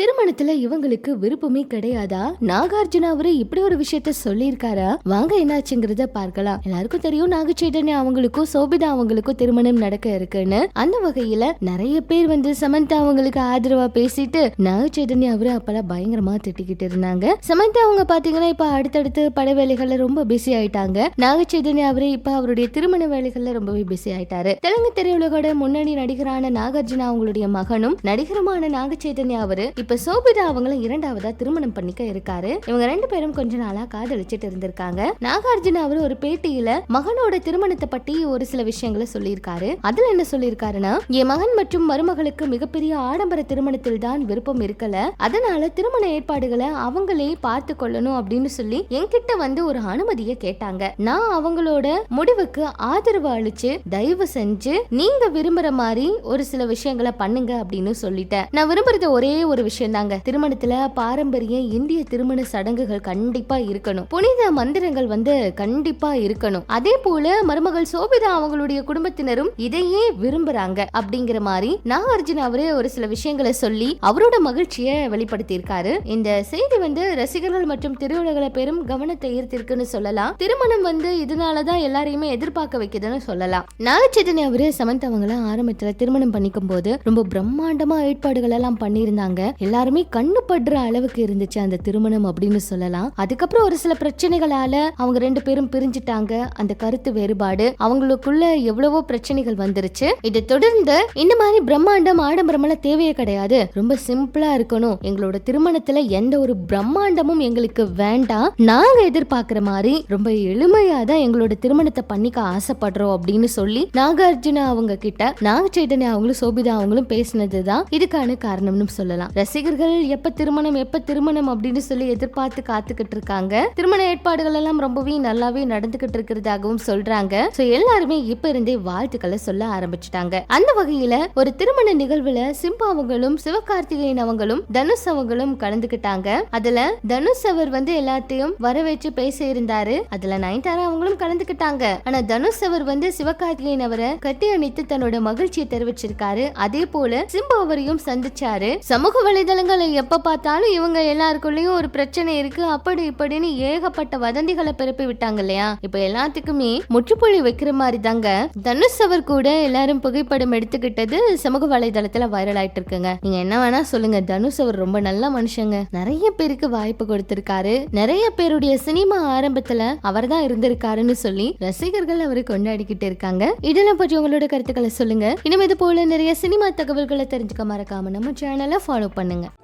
திருமணத்துல இவங்களுக்கு விருப்பமே கிடையாதா? நாகார்ஜுனா அவரு இப்படி ஒரு விஷயத்த சொல்லியிருக்காரா? வாங்க என்னாச்சுங்கிறத பார்க்கலாம். எல்லாருக்கும் தெரியும் நாக அவங்களுக்கும் சோபிதா அவங்களுக்கும் திருமணம் நடக்க இருக்குன்னு. அந்த வகையில நிறைய பேர் வந்து சமந்தா அவங்களுக்கு ஆதரவா பேசிட்டு நாகச்சேதன்யா அவரு அப்பெல்லாம் பயங்கரமா திட்டிக்கிட்டு இருந்தாங்க. சமந்தா அவங்க பாத்தீங்கன்னா இப்ப அடுத்தடுத்து பட வேலைகள்ல ரொம்ப பிஸி ஆயிட்டாங்க. நாக அவரு இப்ப அவருடைய திருமண வேலைகள்ல ரொம்பவே பிஸி ஆயிட்டாரு. தெலுங்கு திரையுலகோட முன்னணி நடிகரான நாகார்ஜுனா அவங்களுடைய மகனும் நடிகருமான நாகச்சேதன்யா அவரு இப்ப இப்போ சோபிதா அவங்கள இரண்டாவதா திருமணம் பண்ணிக்க இருக்காரு. இவங்க ரெண்டு பேரும் கொஞ்ச நாளா காதலிச்சிட்டு இருந்திருக்காங்க. நாகார்ஜுன் அவர் ஒரு பேட்டியில மகனோட திருமணத்தை பற்றி ஒரு சில விஷயங்களை சொல்லியிருக்காரு. அதுல என்ன சொல்லியிருக்காருன்னா என் மகன் மற்றும் மருமகளுக்கு மிகப்பெரிய ஆடம்பர திருமணத்தில் தான் விருப்பம் இருக்கல. அதனால திருமண ஏற்பாடுகளை அவங்களே பார்த்து கொள்ளணும் அப்படின்னு சொல்லி என்கிட்ட வந்து ஒரு அனுமதியை கேட்டாங்க. நான் அவங்களோட முடிவுக்கு ஆதரவு அளிச்சு தயவு செஞ்சு நீங்க விரும்புற மாதிரி ஒரு சில விஷயங்களை பண்ணுங்க அப்படின்னு சொல்லிட்டேன். நான் விரும்புறது ஒரே ஒரு விஷயம் தாங்க திருமணத்துல பாரம்பரிய இந்திய திருமண சடங்குகள் கண்டிப்பா இருக்கணும். புனித மந்திரங்கள் வந்து கண்டிப்பா இருக்கணும். அதே போல மருமகள் சோபிதா அவங்களுடைய குடும்பத்தினரும் இதையே விரும்புறாங்க. அப்படிங்கிற மாதிரி நாகார்ஜுன் அவரே ஒரு சில விஷயங்களை சொல்லி அவரோட மகிழ்ச்சியை வெளிப்படுத்தியிருக்காரு. இந்த செய்தி வந்து ரசிகர்கள் மற்றும் திருவிழாக்களை பெரும் கவனத்தை ஈர்த்திருக்குன்னு சொல்லலாம். திருமணம் வந்து இதனாலதான் எல்லாரையுமே எதிர்பார்க்க வைக்குதுன்னு சொல்லலாம். நாகச்சைதன்ய அவரு சமந்த் அவங்கள ஆரம்பத்துல திருமணம் பண்ணிக்கும் போது ரொம்ப பிரம்மாண்டமா ஏற்பாடுகள் எல்லாம் பண்ணியிருந்தாங்க. எல்லாருமே கண்ணு படுற அளவுக்கு இருந்துச்சு அந்த திருமணம் அப்படின்னு சொல்லலாம். அதுக்கப்புறம் ஒரு சில பிரச்சனைகளால அவங்க ரெண்டு பேரும் பிரிஞ்சுட்டாங்க. அந்த கருத்து வேறுபாடு அவங்களுக்குள்ள எவ்வளவோ பிரச்சனைகள் வந்துருச்சு. இதை தொடர்ந்து இந்த மாதிரி பிரம்மாண்டம் ஆடம்பரம் எல்லாம் தேவையே கிடையாது. ரொம்ப சிம்பிளா இருக்கணும். எங்களோட திருமணத்துல எந்த ஒரு பிரம்மாண்டமும் எங்களுக்கு வேண்டாம். நாங்க எதிர்பார்க்கிற மாதிரி ரொம்ப எளிமையா தான் எங்களோட திருமணத்தை பண்ணிக்க ஆசைப்படுறோம் அப்படின்னு சொல்லி நாகார்ஜுனா அவங்க கிட்ட நாக சைதன்யா அவங்களும் சோபிதா அவங்களும் பேசினதுதான். இதுக்கான காரணம்னு சொல்லலாம். ரசிகர்கள் எப்ப திருமணம் எப்ப திருமணம் அப்படின்னு சொல்லி எதிர்பார்த்து காத்துக்கிட்டு இருக்காங்க. திருமண ஏற்பாடுகள் எல்லாம் ரொம்பவே நல்லாவே நடந்துகிட்டு இருக்கிறதாகவும் சொல்றாங்க. சோ எல்லாருமே இப்ப இருந்தே வாழ்த்துக்களை சொல்ல ஆரம்பிச்சிட்டாங்க. அந்த வகையில ஒரு திருமண நிகழ்வுல சிம்பா அவங்களும் சிவகார்த்திகேயன் அவங்களும் தனுஷ் அவங்களும் கலந்துகிட்டாங்க அதுல தனுஷ் அவர் வந்து எல்லாத்தையும் வரவேற்று பேச இருந்தாரு. அதுல நயன்தாரா அவங்களும் கலந்துகிட்டாங்க ஆனா தனுஷ் அவர் வந்து சிவகார்த்திகேயன் அவரை கட்டி அணித்து தன்னோட மகிழ்ச்சியை தெரிவிச்சிருக்காரு. அதே போல சிம்பு அவரையும் சந்திச்சாரு. சமூக வலைதளங்களை எப்போ பார்த்தாலும் இவங்க எல்லாருக்குள்ளேயும் ஒரு பிரச்சனை இருக்கு. அப்படி இப்படின்னு ஏகப்பட்ட வதந்திகளை பிறப்பி விட்டாங்க இல்லையா? இப்ப எல்லாத்துக்குமே முற்றுப்புள்ளி வைக்கிற மாதிரி தாங்க தனுஷ் அவர் கூட எல்லாரும் புகைப்படம் எடுத்துக்கிட்டது சமூக வலைதளத்துல வைரல் ஆயிட்டு இருக்குங்க. நீங்க என்ன வேணா சொல்லுங்க. தனுஷ் அவர் ரொம்ப நல்ல மனுஷங்க. நிறைய பேருக்கு வாய்ப்பு கொடுத்திருக்காரு. நிறைய பேருடைய சினிமா ஆரம்பத்துல அவர்தான் இருந்திருக்காருன்னு சொல்லி ரசிகர்கள் அவரை கொண்டாடிக்கிட்டு இருக்காங்க. இதெல்லாம் பற்றி உங்களோட கருத்துக்களை சொல்லுங்க. இனிமே இது போல நிறைய சினிமா தகவல்களை தெரிஞ்சுக்க மறக்காம நம்ம சேனலை ஃபாலோ பண்ணுங்க. பண்ணுங்கள்